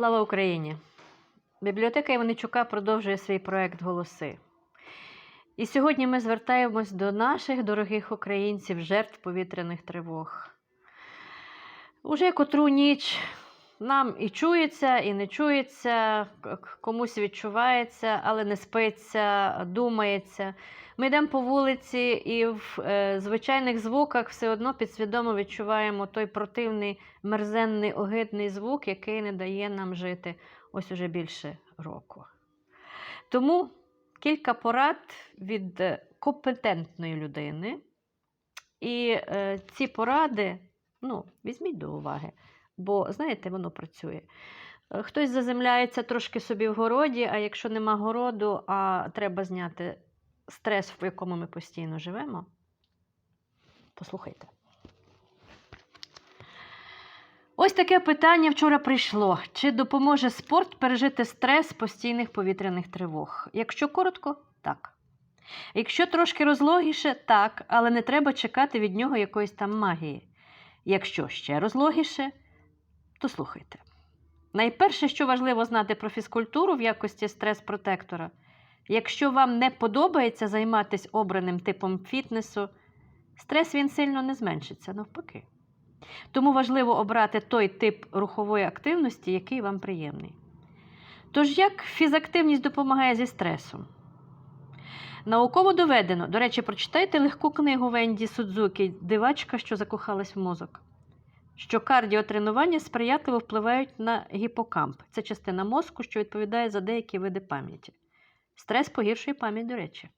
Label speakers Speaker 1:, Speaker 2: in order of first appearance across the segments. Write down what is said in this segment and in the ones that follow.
Speaker 1: Слава Україні! Бібліотека Іваничука продовжує свій проект Голоси. І сьогодні ми звертаємось до наших дорогих українців, жертв повітряних тривог. Уже котру ніч нам і чується, і не чується, комусь відчувається, але не спиться, думається. Ми йдемо по вулиці і в е, звичайних звуках все одно підсвідомо відчуваємо той противний, мерзенний, огидний звук, який не дає нам жити ось уже більше року. Тому кілька порад від е, компетентної людини. І е, ці поради, ну, візьміть до уваги, бо знаєте, воно працює. Е, Хтось заземляється трошки собі в городі, а якщо нема городу, а треба зняти стрес, в якому ми постійно живемо, послухайте. Ось таке питання вчора прийшло. Чи допоможе спорт пережити стрес постійних повітряних тривог? Якщо коротко, так. Якщо трошки розлогіше, так, але не треба чекати від нього якоїсь там магії. Якщо ще розлогіше, то слухайте. Найперше, що важливо знати про фізкультуру в якості стрес-протектора, якщо вам не подобається займатися обраним типом фітнесу, стрес він сильно не зменшиться, навпаки. Тому важливо обрати той тип рухової активності, який вам приємний. Тож, як фізактивність допомагає зі стресом? Науково доведено, до речі, прочитайте легку книгу Венді Судзукі Дивачка, що закохалась в мозок. Що кардіотренування сприятливо впливають на гіпокамп. Це частина мозку, що відповідає за деякі види пам'яті. Стрес погіршує пам'ять, до речі.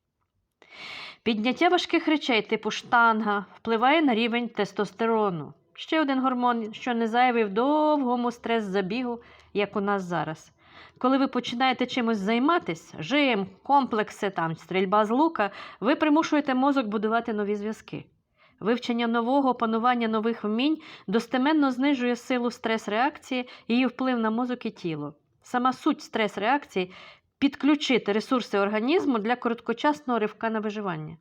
Speaker 1: Підняття важких речей, типу штанга, впливає на рівень тестостерону. Ще один гормон, що не зайвий в довгому стрес-забігу, як у нас зараз. Коли ви починаєте чимось займатися, жим, комплекси, там, стрільба з лука, ви примушуєте мозок будувати нові зв'язки. Вивчення нового, опанування нових вмінь достеменно знижує силу стрес-реакції, її вплив на мозок і тіло. Сама суть стрес-реакції підключити ресурси організму для короткочасного ривка на виживання.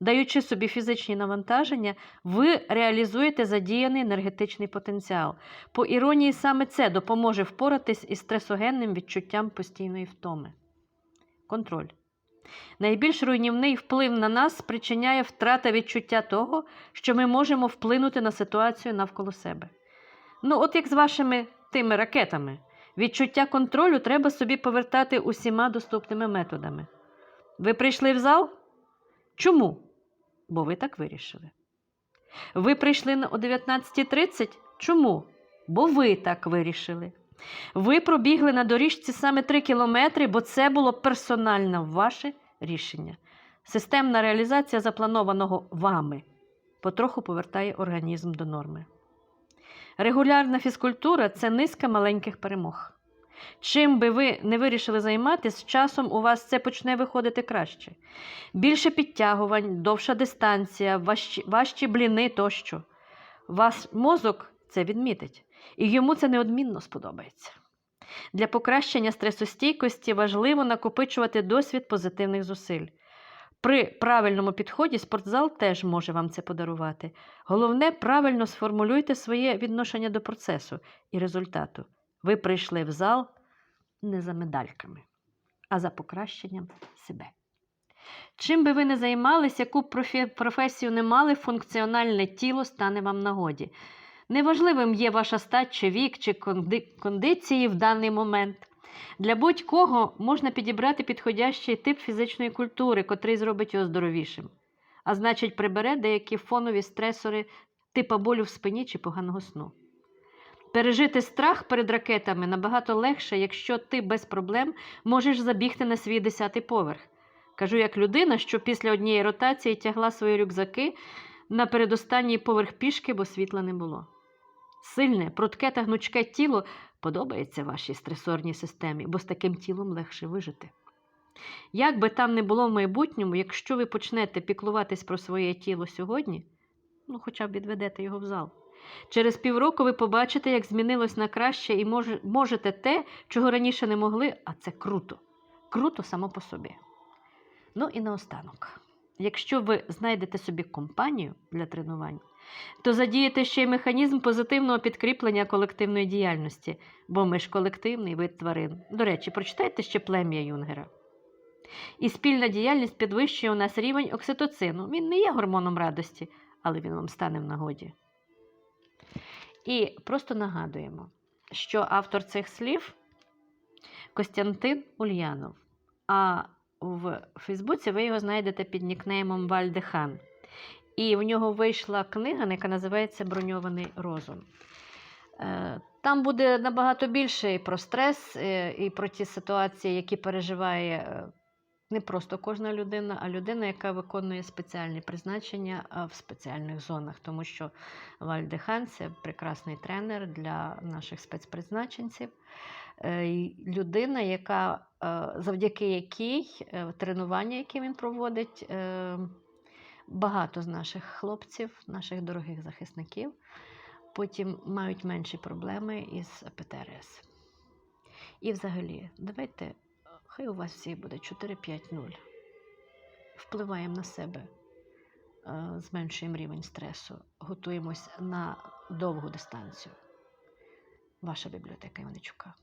Speaker 1: Даючи собі фізичні навантаження, ви реалізуєте задіяний енергетичний потенціал. По іронії, саме це допоможе впоратись із стресогенним відчуттям постійної втоми. Контроль. Найбільш руйнівний вплив на нас спричиняє втрата відчуття того, що ми можемо вплинути на ситуацію навколо себе. Ну, от як з вашими тими ракетами. Відчуття контролю треба собі повертати усіма доступними методами. Ви прийшли в зал? Чому? Бо ви так вирішили. Ви прийшли о 19.30? Чому? Бо ви так вирішили. Ви пробігли на доріжці саме 3 кілометри, бо це було персональне ваше рішення. Системна реалізація запланованого вами потроху повертає організм до норми. Регулярна фізкультура це низка маленьких перемог. Чим би ви не вирішили займатися, з часом у вас це почне виходити краще. Більше підтягувань, довша дистанція, важчі, важчі бліни тощо. Ваш мозок це відмітить, і йому це неодмінно сподобається. Для покращення стресостійкості важливо накопичувати досвід позитивних зусиль. При правильному підході спортзал теж може вам це подарувати. Головне, правильно сформулюйте своє відношення до процесу і результату. Ви прийшли в зал не за медальками, а за покращенням себе. Чим би ви не займались, яку професію не мали, функціональне тіло стане вам нагоді. Неважливим є ваша стать, чи вік, чи конди- кондиції в даний момент. Для будь-кого можна підібрати підходящий тип фізичної культури, котрий зробить його здоровішим, а значить, прибере деякі фонові стресори типа болю в спині чи поганого сну. Пережити страх перед ракетами набагато легше, якщо ти без проблем можеш забігти на свій десятий поверх. Кажу як людина, що після однієї ротації тягла свої рюкзаки на передостанній поверх пішки, бо світла не було. Сильне, прудке та гнучке тіло подобається вашій стресорній системі, бо з таким тілом легше вижити. Як би там не було в майбутньому, якщо ви почнете піклуватись про своє тіло сьогодні, ну хоча б відведете його в зал. Через півроку ви побачите, як змінилось на краще, і може, можете те, чого раніше не могли, а це круто. Круто само по собі. Ну і наостанок. Якщо ви знайдете собі компанію для тренувань, то задіяти ще й механізм позитивного підкріплення колективної діяльності, бо ми ж колективний вид тварин. До речі, прочитайте ще плем'я Юнгера. І спільна діяльність підвищує у нас рівень окситоцину. Він не є гормоном радості, але він вам стане в нагоді. І просто нагадуємо, що автор цих слів Костянтин Ульянов. А в Фейсбуці ви його знайдете під нікнеймом Вальдехан. І в нього вийшла книга, яка називається Броньований розум. Е, Там буде набагато більше і про стрес, е, і про ті ситуації, які переживає е, не просто кожна людина, а людина, яка виконує спеціальні призначення в спеціальних зонах. Тому що Вальдехан це прекрасний тренер для наших спецпризначенців. Людина, яка завдяки якій е, тренування, які він проводить, е, багато з наших хлопців, наших дорогих захисників, потім мають менші проблеми із ПТРС. І взагалі, давайте, хай у вас всіх буде 4-5-0. Впливаємо на себе, е, зменшуємо рівень стресу, готуємось на довгу дистанцію. Ваша бібліотека Іваничука.